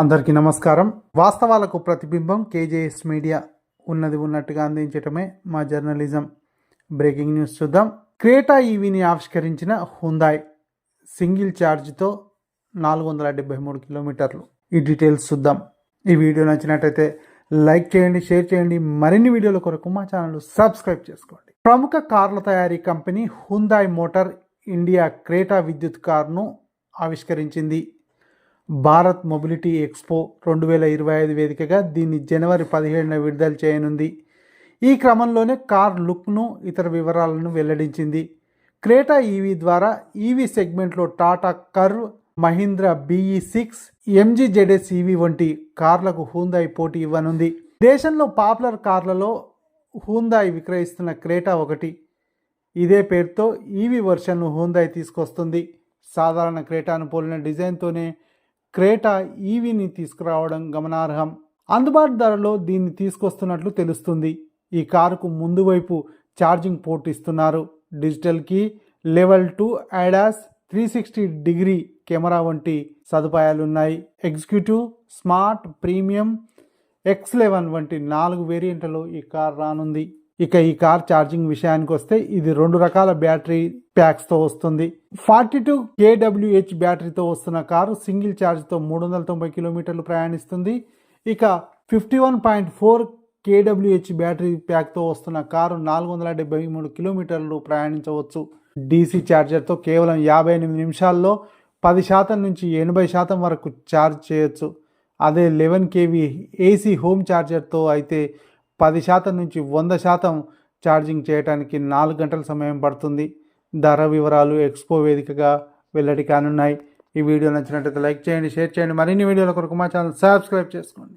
అందరికీ నమస్కారం. వాస్తవాలకు ప్రతిబింబం కేజేఎస్ మీడియా ఉన్నది ఉన్నట్టుగా అందించటమే మా జర్నలిజం. బ్రేకింగ్ న్యూస్ చూద్దాం. క్రేటా ఈవీని ఆవిష్కరించిన హుందాయ్ సింగిల్ ఛార్జ్తో నాలుగు వందల డెబ్బై మూడు కిలోమీటర్లు. ఈ డీటెయిల్స్ చూద్దాం. ఈ వీడియో నచ్చినట్టయితే లైక్ చేయండి షేర్ చేయండి. మరిన్ని వీడియోల కొరకు మా ఛానల్ సబ్స్క్రైబ్ చేసుకోండి. ప్రముఖ కార్ల తయారీ company Hyundai motor India Creta విద్యుత్ కార్ను ఆవిష్కరించింది. భారత్ మొబిలిటీ ఎక్స్పో రెండు వేల ఇరవై ఐదు వేదికగా దీన్ని జనవరి పదిహేడున విడుదల చేయనుంది. ఈ క్రమంలోనే కార్ లుక్ను ఇతర వివరాలను వెల్లడించింది. క్రేటా ఈవీ ద్వారా ఈవీ సెగ్మెంట్లో Tata Curvv Mahindra BE six MG ZS EV వంటి కార్లకు హూందాయ్ పోటీ ఇవ్వనుంది. దేశంలో పాపులర్ కార్లలో హూందాయ్ విక్రయిస్తున్న క్రేటా ఒకటి. ఇదే పేరుతో ఈవీ వర్షన్ను హూందాయ్ తీసుకొస్తుంది. సాధారణ క్రేటాను పోలిన డిజైన్తోనే క్రేటా ఈవీని తీసుకురావడం గమనార్హం. అందుబాటు ధరలో దీన్ని తీసుకొస్తున్నట్లు తెలుస్తుంది. ఈ కారుకు ముందు వైపు ఛార్జింగ్ పోర్ట్ ఇస్తున్నారు. డిజిటల్కి level two ADAS three sixty degree camera వంటి సదుపాయాలున్నాయి. Executive smart premium excellence వంటి నాలుగు వేరియంట్లలో ఈ కార్ రానుంది. ఇక ఈ కార్ ఛార్జింగ్ విషయానికి వస్తే ఇది రెండు రకాల బ్యాటరీ ప్యాక్స్తో వస్తుంది. ఫార్టీ టూ కేడబ్ల్యూహెచ్ బ్యాటరీతో వస్తున్న కారు సింగిల్ ఛార్జ్తో మూడు వందల తొంభై కిలోమీటర్లు ప్రయాణిస్తుంది. ఇక ఫిఫ్టీ వన్ పాయింట్ ఫోర్ కేడబ్ల్యూహెచ్ బ్యాటరీ ప్యాక్తో వస్తున్న కారు నాలుగు వందల డెబ్బై మూడు కిలోమీటర్లు ప్రయాణించవచ్చు. డీసీ ఛార్జర్తో కేవలం యాభై ఎనిమిది నిమిషాల్లో పది శాతం నుంచి ఎనభై శాతం వరకు ఛార్జ్ చేయొచ్చు. అదే లెవెన్ కేవీ ఏసీ హోమ్ ఛార్జర్తో అయితే పది శాతం నుంచి వంద శాతం ఛార్జింగ్ చేయడానికి నాలుగు గంటల సమయం పడుతుంది. ధర వివరాలు ఎక్స్పో వేదికగా వెల్లడి కానున్నాయి. ఈ వీడియో నచ్చినట్లయితే లైక్ చేయండి షేర్ చేయండి. మరిన్ని వీడియోల కొరకు మా ఛానల్ సబ్స్క్రైబ్ చేసుకోండి.